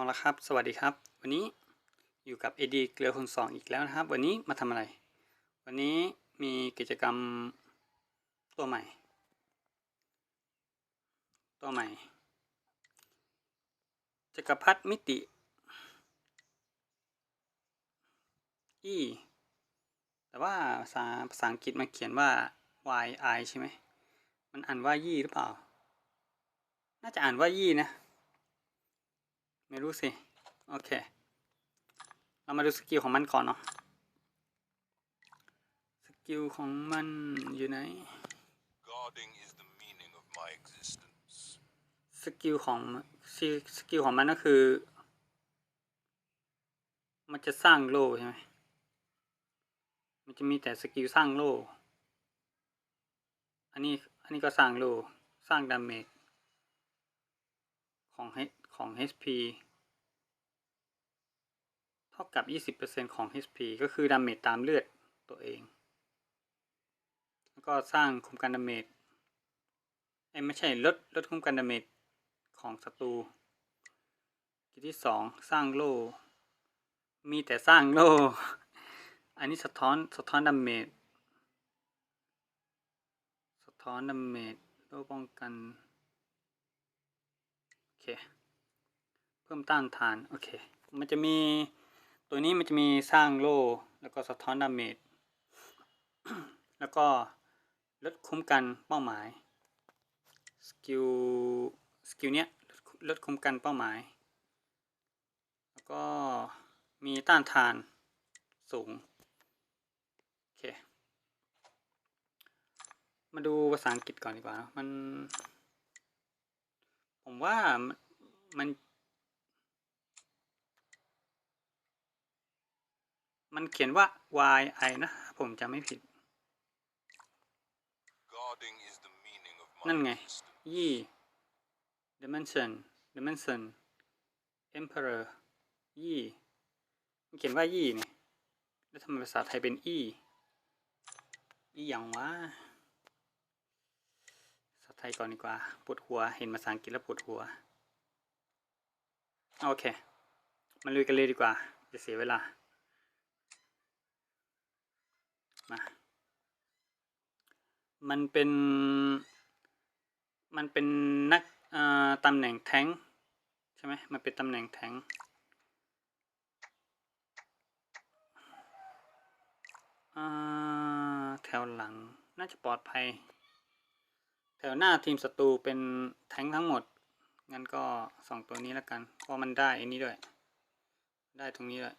เอาละครับ สวัสดีครับ วันนี้อยู่กับ AD เกลือคนสองอีกแล้วนะครับ วันนี้มาทำอะไร วันนี้มีกิจกรรมตัวใหม่ ตัวใหม่จักรพรรดิมิติ E แต่ว่าภาษาภาษาอังกฤษมันเขียนว่า y i ใช่ไหม มันอ่านว่ายี่หรือเปล่า น่าจะอ่านว่ายี่นะ ไม่รู้สิ โอเค เรามาดูสกิลของมันก่อนเนาะ สกิลของมันอยู่ไหน Guarding is the meaning of my existence. สกิลของสสกิลของมันก็คือ มันจะสร้างโล่ใช่ไหม มันจะมีแต่สกิลสร้างโล่ อันนี้ อันนี้ก็สร้างโล่ สร้างดาเมจของ H ของ HP เท่ากับ 20%ของ HP ก็คือดาเมจตามเลือดตัวเอง แล้วก็สร้างคุมกันดาเมจเอ้ไม่ใช่ลดลดคุ้มกันดาเมจของศัตรูกิจที่สองสร้างโล่ มีแต่สร้างโล่ อันนี้สะท้อนสะท้อนดาเมจสะท้อนดาเมจโล่ป้องกัน โอเค พิ่มต้านทาน โอเค มันจะมีตัวนี้มันจะมีสร้างโล่แล้วก็สะท้อนดาเมจ แล้วก็ลดคุ้มกันเป้าหมาย สกิล สกิลเนี้ยลดลดคุ้มกันเป้าหมาย แล้วก็มีต้านทานสูง โอเค มาดูภาษาอังกฤษก่อนดีกว่า มัน ผมว่ามัน มันมันเขียนว่า y i นะ ผมจำไม่ผิด Guarding is the meaning of my นั่นไง existence. ยี่ dimension dimension emperor ยี่มันเขียนว่ายี่นี่ แล้วทำไมภาษาไทยเป็นอีอีอย่างวะภาษาไทยก่อนดีกว่า ปวดหัว เห็นภาษาอังกฤษแล้วปวดหัว โอเค มาลุยกันเลยดีกว่า จะเสียเวลา มามันเป็นมันเป็นนักตำแหน่งแท้งใช่ไหมมันเป็นตำแหน่งแท้งแถวหลังน่าจะปลอดภัย แถวหน้าทีมศัตรูเป็นแท้งทั้งหมด งั้นก็สองตัวนี้แล้วกัน เพราะมันได้อันนี้ด้วย ได้ตรงนี้ด้วย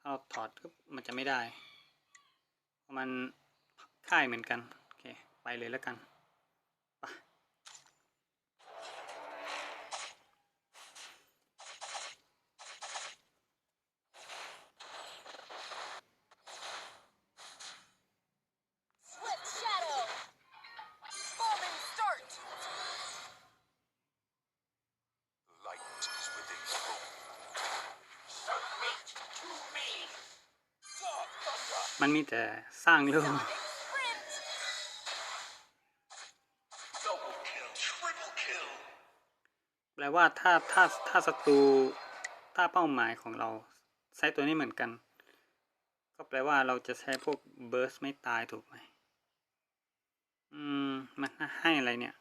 ถ้าเราถอดมันจะไม่ได้เพราะมันค่ายเหมือนกัน โอเค ไปเลยแล้วกัน อง Sonic Sprint! Double kill. Triple kill. แปลว่าถ้าถ้าถ้าศัตรูถ้าเป้าหมายของเราใช้ตัวนี้เหมือนกัน ก็แปลว่าเราจะใช้พวกเบิร์สไม่ตายถูกไหมอืม มันให้อะไรเนี่ย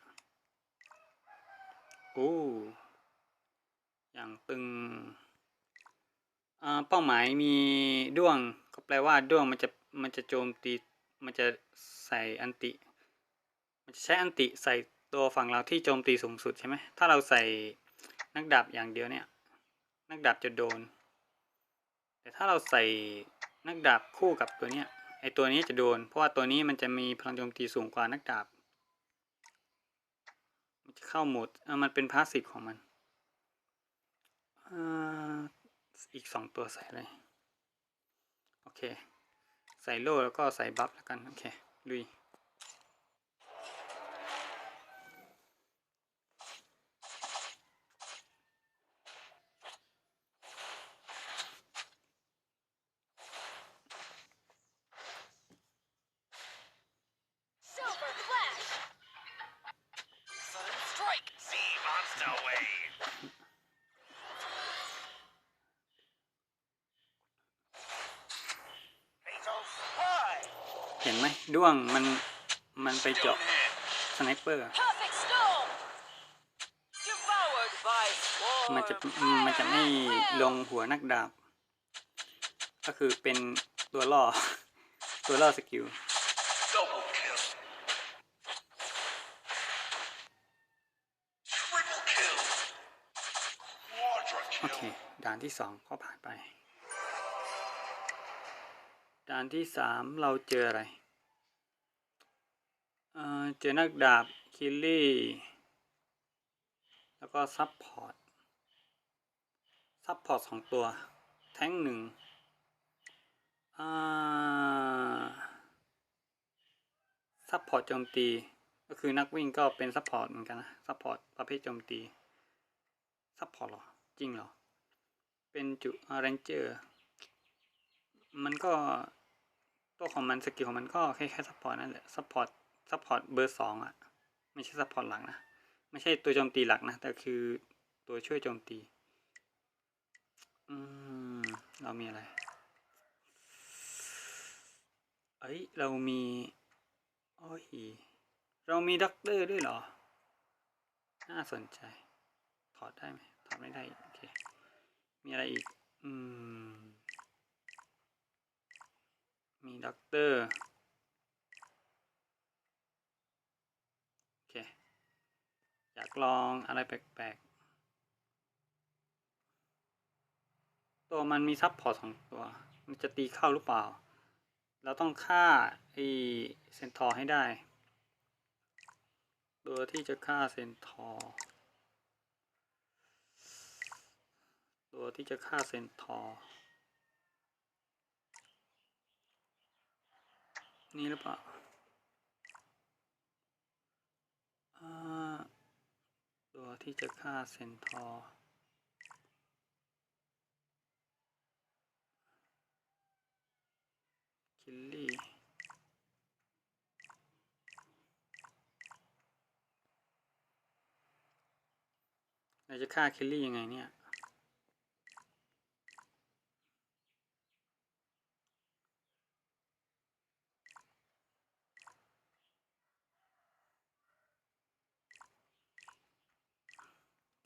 โอ้ อย่างตึงอ่าเป้าหมายมีด้วง ก็แปลว่าด้วงมันจะ มันจะโจมตีมันจะใส่อันติ มันจะใช้อันติใส่ตัวฝั่งเราที่โจมตีสูงสุดใช่ไหมถ้าเราใส่นักดาบอย่างเดียวเนี่ย นักดาบจะโดน แต่ถ้าเราใส่นักดาบคู่กับตัวเนี้ยไอตัวนี้จะโดน เพราะว่าตัวนี้มันจะมีพลังโจมตีสูงกว่านักดาบ มันจะเข้าโหมดเออมันเป็นพาสซีฟของมันอ่าอีกสองตัวใส่เลย โอเค ใส่โล่แล้วก็ใส่บัฟแล้วกัน โอเค ลุย Silver Flash! Sudden Strike! Sea monster wave. ด้วงมันมันไปเจาะสไนเปอร์ Perfect storm. Devoured by มันจะมันจะไม่ลงหัวนักดาบ ก็คือเป็นตัวล่อ ตัวล่อสกิลโอเค ด่านที่สองก็ผ่านไป ด่านที่สามเราเจออะไรเออเจอนักดาบ คิลลี่ แล้วก็ซับพอร์ตซับพอร์ตสองตัว แท้งหนึ่งซับพอร์ตโจมตี ก็คือนักวิ่งก็เป็นซับพอร์ตเหมือนกันนะซับพอร์ตประเภทโจมตีซับพอร์ตหรอ จริงหรอ เป็นจุเรนเจอร์ มันก็ตัวของมันสกิลของมันก็คล้ายๆซัพพอร์ตนั่นแหละซัพพอร์ตซัพพอร์ตเบอร์สองอะไม่ใช่ซัพพอร์ตหลักนะ ไม่ใช่ตัวโจมตีหลักนะ แต่คือตัวช่วยโจมตี อืม เรามีอะไร เอ้ย เรามีโอ้ยเรามีด็อกเตอร์ด้วยเหรอ น่าสนใจ ถอดได้ไหม ถอดไม่ได้ โอเค มีอะไรอีก อืม มีด็อกเตอร์ โอเค อยากลองอะไรแปลกๆ ตัวมันมีซับพอร์ตสองตัว มันจะตีเข้าหรือเปล่า เราต้องฆ่าไอเซนทอร์ให้ได้ ตัวที่จะฆ่าเซนทอร์ตัวที่จะฆ่าเซนทอร์นี่หรือเปล่าอ่า ตัวที่จะฆ่าเซนทอร์คิลลี่เราจะฆ่าคิลลี่ยังไงเนี่ย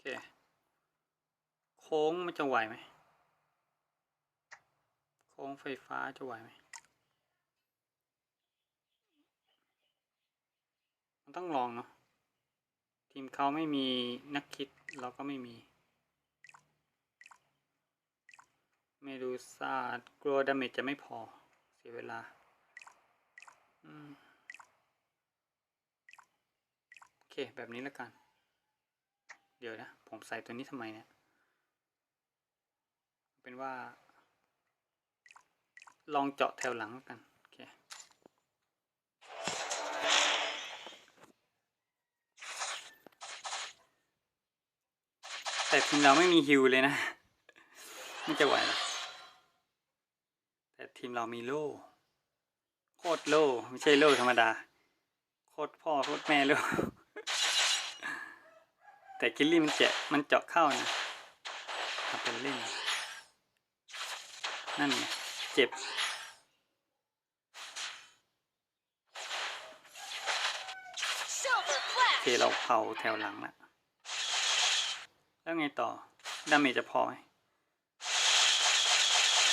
โอเค โค้งมันจะไหวไหมโค้งไฟฟ้าจะไหวไหมมันต้องลองเนาะทีมเขาไม่มีนักคิดเราก็ไม่มีเมดูซ่ากลัวดาเมจจะไม่พอ เสียเวลาโอเค แบบนี้แล้วกัน เดี๋ยวนะ ผมใส่ตัวนี้ทำไมเนี่ย เป็นว่า ลองเจาะแถวหลังกันโอเคแต่ทีมเราไม่มีฮิวเลยนะไม่จะไหวหรอแต่ทีมเรามีโล่โคตรโล่ไม่ใช่โล่ธรรมดา โคตรพ่อโคตรแม่โล่แต่คิลลี่มันเจาะมันเจาะเข้านะทำเป็นเล่น นั่นไงเจ็บ Silver โอ flash. เค เราเผาแถวหลังละแล้วไงต่อ ดาเมจจะพอไหม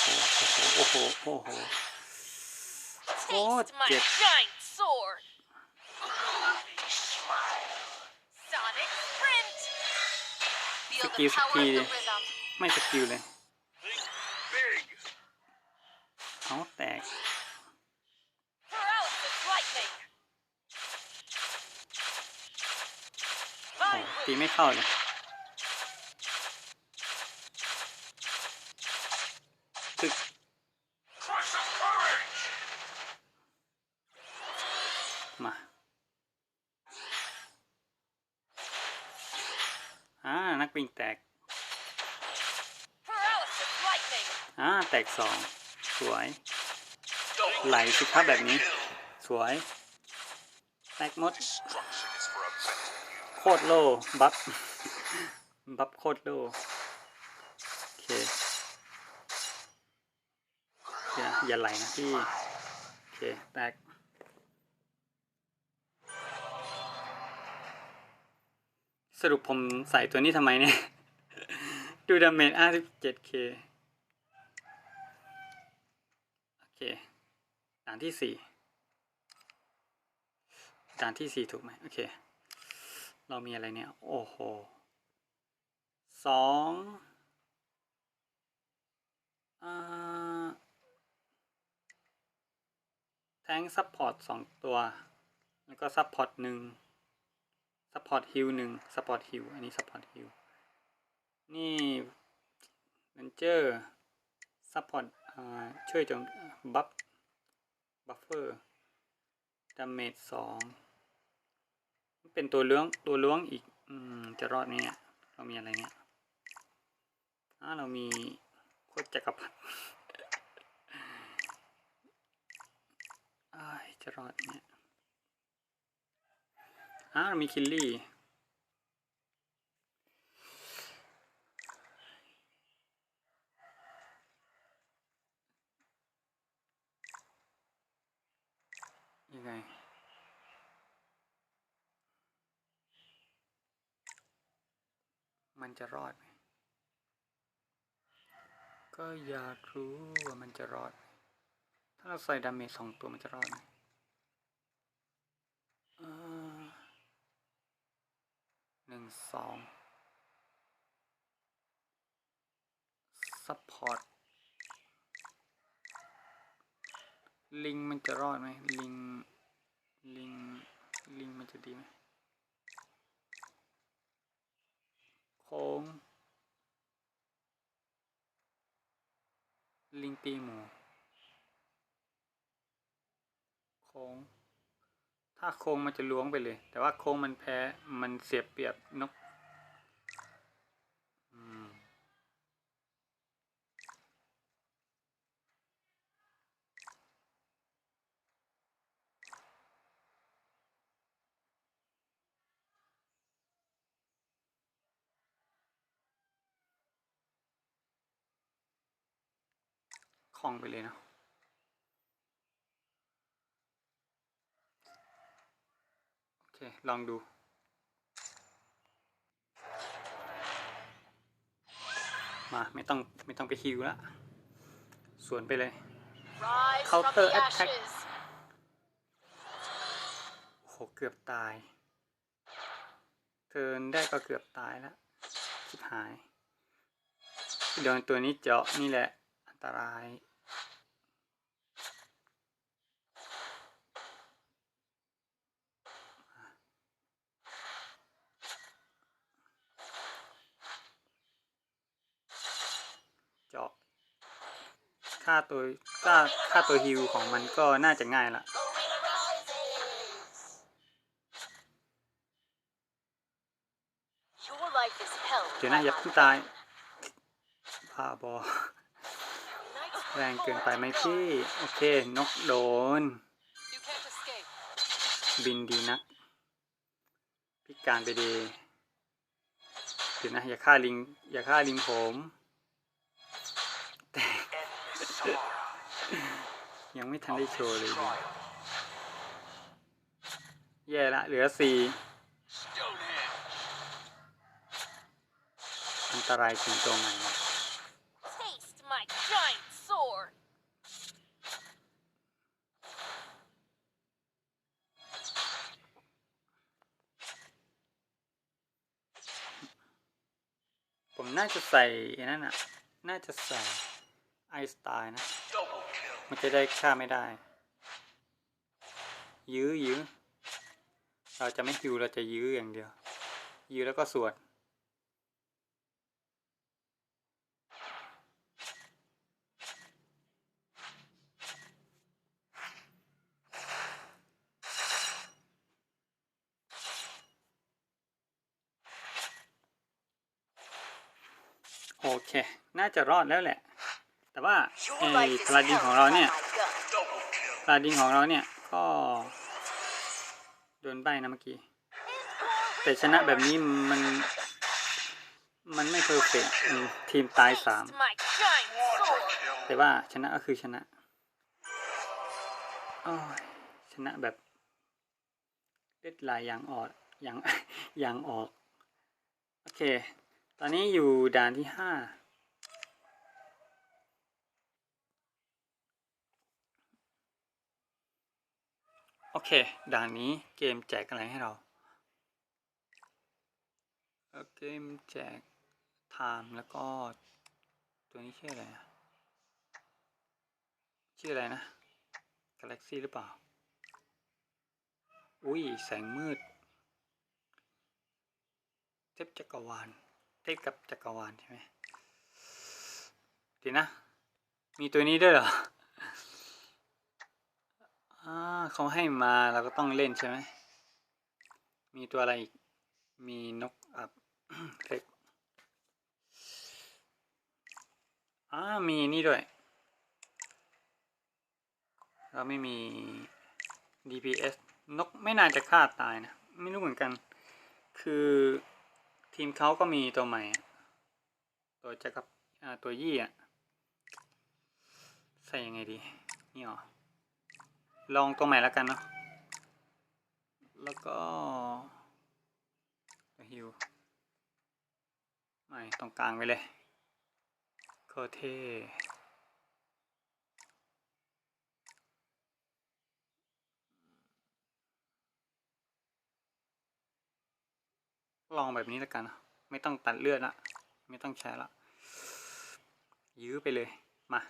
โอ้โห โอ้โห โอ้โหโคตร Taste my เจ็บ giant sword. Sonic sprint. Feel the Skills power of the key. rhythm. ไม่สกิลเลย เขาแตก ตีไม่เข้าเลยตึกมาอ่านักปิงแตกอ่าแตกสอง สวย ไหลสิครับแบบนี้ สวยแตกมด โคตรโล บัฟ บัฟโคตรโล โอเคอย่าไหลนะพี่ โอเคแบ็กสรุปผมใส่ตัวนี้ทำไมเนี่ย ดูดาเมจ 57k ด่านที่สี่ด่านที่สี่ถูกไหมโอเค เรามีอะไรเนี่ย โอ้โหสองแทงซัพพอร์ตสองตัว แล้วก็ซัพพอร์ตหนึ่งซัพพอร์ตฮิลหนึ่งซัพพอร์ตฮิลอันนี้ซัพพอร์ตฮิลนี่เวนเจอร์ซัพพอร์ตช่วยโจมบัฟ บัฟเฟอร์ดาเมจสองเป็นตัวเลื้องตัวล้วงอีก อืม จะรอดไหมเนี่ย เรามีอะไรเนี่ยอ่าเรามีโคตรจักรพรรดิอ้าจะรอดไหมเนี่ยอ่าเรามีคิลลี่ ยังไง มันจะรอดไหมก็อยากรู้ว่ามันจะรอด ถ้าเราใส่ดาเมจสองตัวมันจะรอดไหมหนึ่งสองซัพพอร์ต ลิงมันจะรอดไหมลิงลิงลิงมันจะดีไหมโค้ง ลิงตีหมูโค้ง ถ้าโค้งมันจะล้วงไปเลย แต่ว่าโค้งมันแพ้มันเสียเปรียบนก คล่องไปเลยเนาะโอเค ลองดูมาไม่ต้องไม่ต้องไปฮิวละสวนไปเลย Rise Counter from the attack. ashes. โอ้โหเกือบตาย เทิร์นได้ก็เกือบตายแล้วชิบหายโดนตัวนี้เจาะนี่แหละ อันตราย ค่าตัวค่าค่าตัวฮิวของมันก็น่าจะง่ายละ Your life is held เดี๋ยว by นะอย่า my เพิ่งตาย weapon. บ้าบอ Night's แรงเกิน forward ไปไหม to พี่ come. โอเคนกโดน You can't escape. บินดีนัก พิการไปดีเดี๋ยวนะ อย่าฆ่าลิง อย่าฆ่าลิงผม แต่ ยังไม่ทันได้โชว์เลยดิแย่ละเหลือสี่อันตรายถึงตัวใหม่นะ Taste my giant sword. ผมน่าจะใส่ไอ้นั่นอะ น่าจะใส่ไอสไตล์นะ มันจะได้ฆ่าไม่ได้ ยื้อยื้อเราจะไม่ฮิวเราจะยื้ออย่างเดียว ยื้อแล้วก็สวดโอเค น่าจะรอดแล้วแหละ แต่ว่าไอ้ Your life is พลาดิน held ของเรา by เนี่ย my gun. พลาดินของเราเนี่ยก็โดนใบนะเมื่อกี้ แต่ชนะแบบนี้มันมันไม่เพอร์เฟกต์อืมทีมตายสาม Taste my giant sword. แต่ว่าชนะก็คือชนะโอ้ยชนะแบบเล็ดลายยางออกยางยางออกเค ตอนนี้อยู่ด่านที่ห้า โอเค ด่านนี้เกมแจกอะไรให้เราเกมแจกไทม์แล้วก็ตัวนี้ชื่ออะไรอะชื่ออะไรนะ Galaxy หรือเปล่า อุ้ย แสงมืด เทพจักรวาล เทพกับจักรวาลใช่ไหมดีนะ มีตัวนี้ด้วยเหรอ อ่าเขาให้มาเราก็ต้องเล่นใช่ไหม มีตัวอะไรอีก มีนกอับเล็กอ่ามีนี่ด้วย เราไม่มี DPS นกไม่น่าจะฆ่าตายนะ ไม่รู้เหมือนกัน คือทีมเขาก็มีตัวใหม่ ตัวจะกับตัวยี่อะ ใส่ยังไงดี นี่หรอ ลองตัวใหม่แล้วกันเนาะ แล้วก็ตัวฮิวไม่ตรงกลางไปเลยโคเท่ลองแบบนี้แล้วกันนะไม่ต้องตัดเลือดละ ไม่ต้องใช้ละ ยื้อไปเลย มา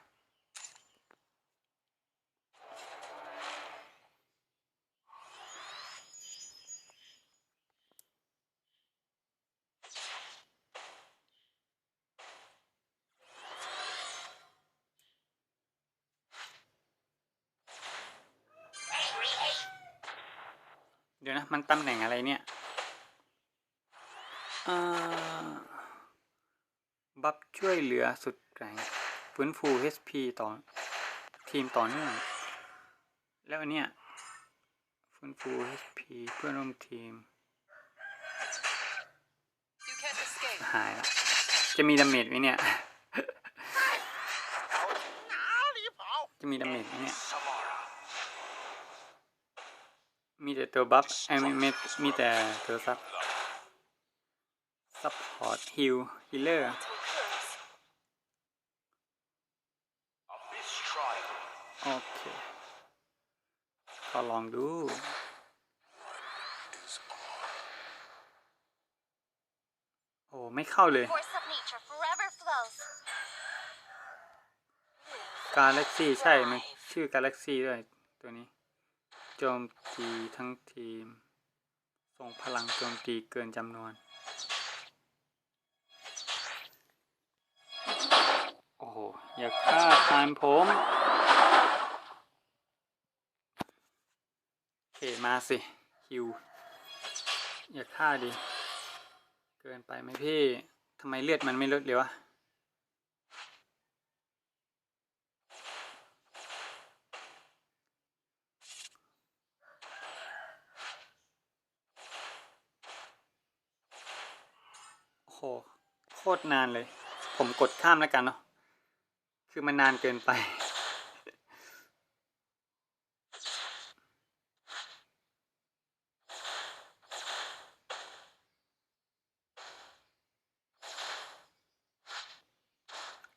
มันตำแหน่งอะไรเนี่ยอ่าบัฟช่วยเหลือสุดแกร่งฟื้นฟู HP ต่อ ทีมต่อเนื่อง แล้วอันเนี้ยฟื้นฟู HP เพื่อนร่วมทีม You can't escape. หายละจะมีดาเมจไหมเนี่ย จะมีดาเมจไหมเนี่ย มีแต่ตัวบัฟไอ้ยไม่ไม่มีแต่ตัวซับซัพพอร์ตฮิลฮิลเลอร์ Abyss Trial. โอเคก็ลองดูโอ้ไม่เข้าเลย Force of nature forever flows. กาแล็กซี่ใช่มันชื่อกาแล็กซี่ด้วยตัวนี้โจมตีทั้งทีม ส่งพลังโจมตีเกินจำนวน โอ้โห อย่าฆ่าทานผมเคมาสิ ฮิว อย่าฆ่าดิ เกินไปไหมพี่ ทำไมเลือดมันไม่ลดเลยวะ หโคตรนานเลย ผมกดข้ามแล้วกันเนาะคือมันนานเกินไป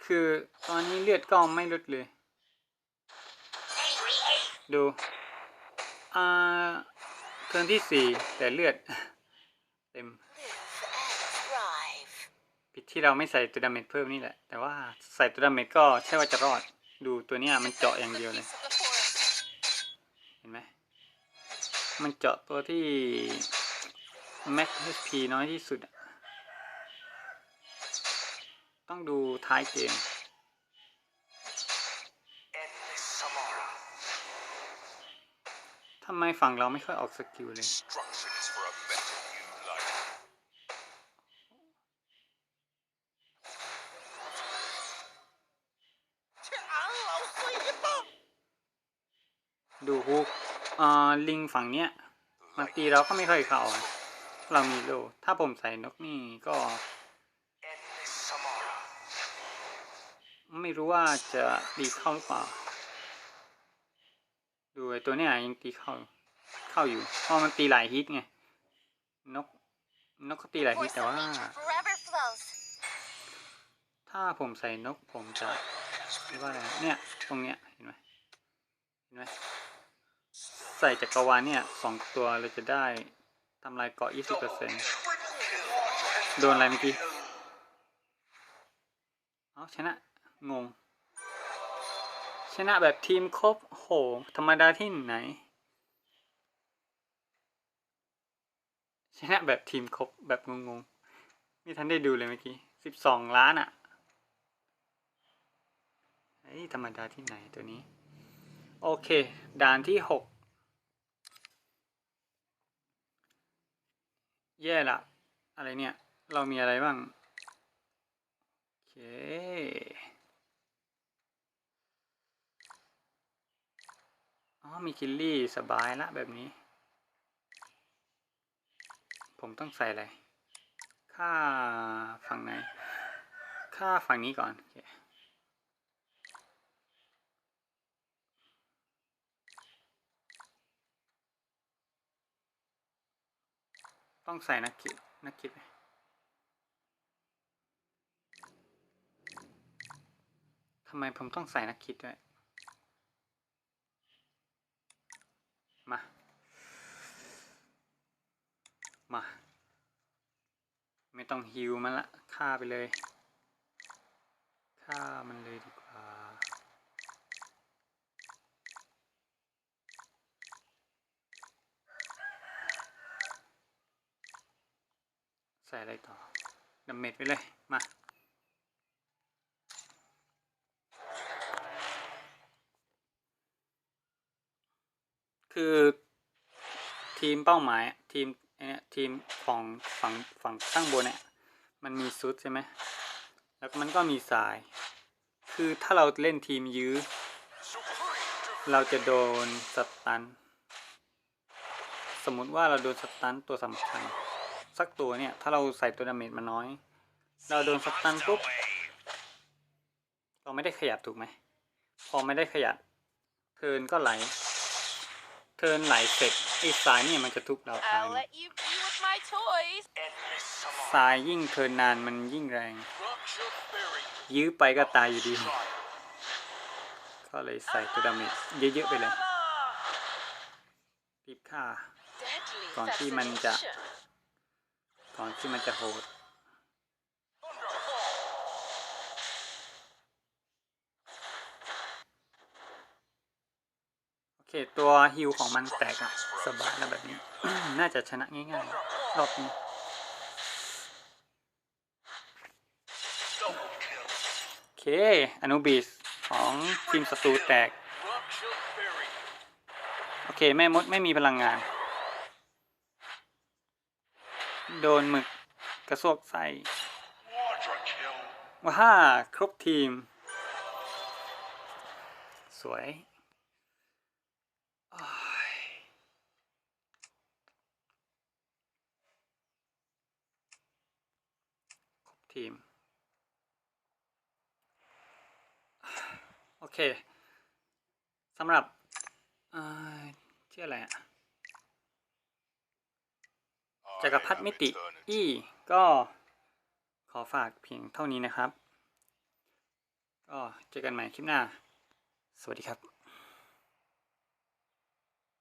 คือตอนนี้เลือดก็ไม่ลดเลย ดู อ่าเทิร์นที่สี่แต่เลือด เต็ม Thrive. ผิด ที่เราไม่ใส่ตัวดาเมจเพิ่มนี่แหละ แต่ว่าใส่ตัวดาเมจก็ใช่ว่าจะรอด ดูตัวเนี้ยมันเจาะอย่างเดียวเลย เห็นไหม มันเจาะตัวที่ max HP น้อยที่สุด ต้องดูท้ายเกมทำไมฝั่งเราไม่ค่อยออกสกิลเลย อ่าลิงฝั่งเนี้ยมาตีเราก็ไม่ค่อยเข้าอะเรามีโลถ้าผมใส่นกนี่ก็ Endless Samara. ไม่รู้ว่าจะตีเข้าหรือเปล่า ดูไอ้ตัวเนี้ยยังตีเข้า เข้าอยู่ เพราะมันตีหลายฮิตไง นก นกก็ตีหลายฮิต Force แต่ of ว่า nature forever ถ้าผมใส่นกผมจะเรียกว่าอะไรนะเนี่ย ตรงเนี้ย เห็นไหมเห็นไหม ใส่จักรวาลเนี่ยสองตัวเราจะได้ทำลายเกาะ 20%โดนอะไรเมื่อกี้ เอาชนะ งง ชนะแบบทีมครบโห ธรรมดาที่ไหน ชนะแบบทีมครบแบบงงๆนี่ทันได้ดูเลยเมื่อกี้ 12 ล้านอะ่ะเฮ้ยธรรมดาที่ไหนตัวนี้ โอเค ด่านที่ 6 แย่ละ อะไรเนี่ย เรามีอะไรบ้าง โอเค อ๋อ มีคิลลี่สบายละแบบนี้ ผมต้องใส่อะไร ค่าฝั่งไหน ค่าฝั่งนี้ก่อน โอเค ต้องใส่นักคิดนักคิดไหมทำไมผมต้องใส่นักคิดด้วย มา มา ไม่ต้องฮิวมันละฆ่าไปเลยฆ่ามันเลยดีกว่า ส่อะไรต่อดาเมจไปเลย มา คือทีมเป้าหมายทีมอ้เนี่ยทีมของฝั่งฝั่งข้างบนเนี่ย มันมีซุดใช่ไหม แล้วมันก็มีสาย คือถ้าเราเล่นทีมยื้อ เราจะโดนสตัน สมมุติว่าเราโดนสตันตัวสำคัญ สักตัวเนี่ย ถ้าเราใส่ตัวดาเมจมาน้อย เราโดนสตันปุ๊บ เราไม่ได้ขยับถูกไหม พอไม่ได้ขยับ เทิร์นก็ไหล เทิร์นไหลเสร็จไอ้สายเนี่ยมันจะทุบเราตาย I'll let you be with my toys. สายยิ่งเทิร์นนานมันยิ่งแรง ยื้อไปก็ตายอยู่ดี ก็เลยใส่ตัวดาเมจเยอะๆไปเลยรีบฆ่า Deadly ก่อนที่มันจะ fascination. ก่อนที่มันจะโหดโอเค ตัวฮิวของมันแตกอะสบายแล้วแบบนี้ น่าจะชนะง่ายๆ รอบนี้โอเค อนุบิสของทีมศัตรูแตก โอเค แม่มดไม่มีพลังงาน โดนหมึกกระซวกใส่ว้าครบทีม สวยอ้ายครบทีม โอเคสำหรับเอ่อชื่ออะไรอะ จักรพรรดิมิติอีก็ขอฝากเพียงเท่านี้นะครับ ก็เจอกันใหม่คลิปหน้า สวัสดีครับ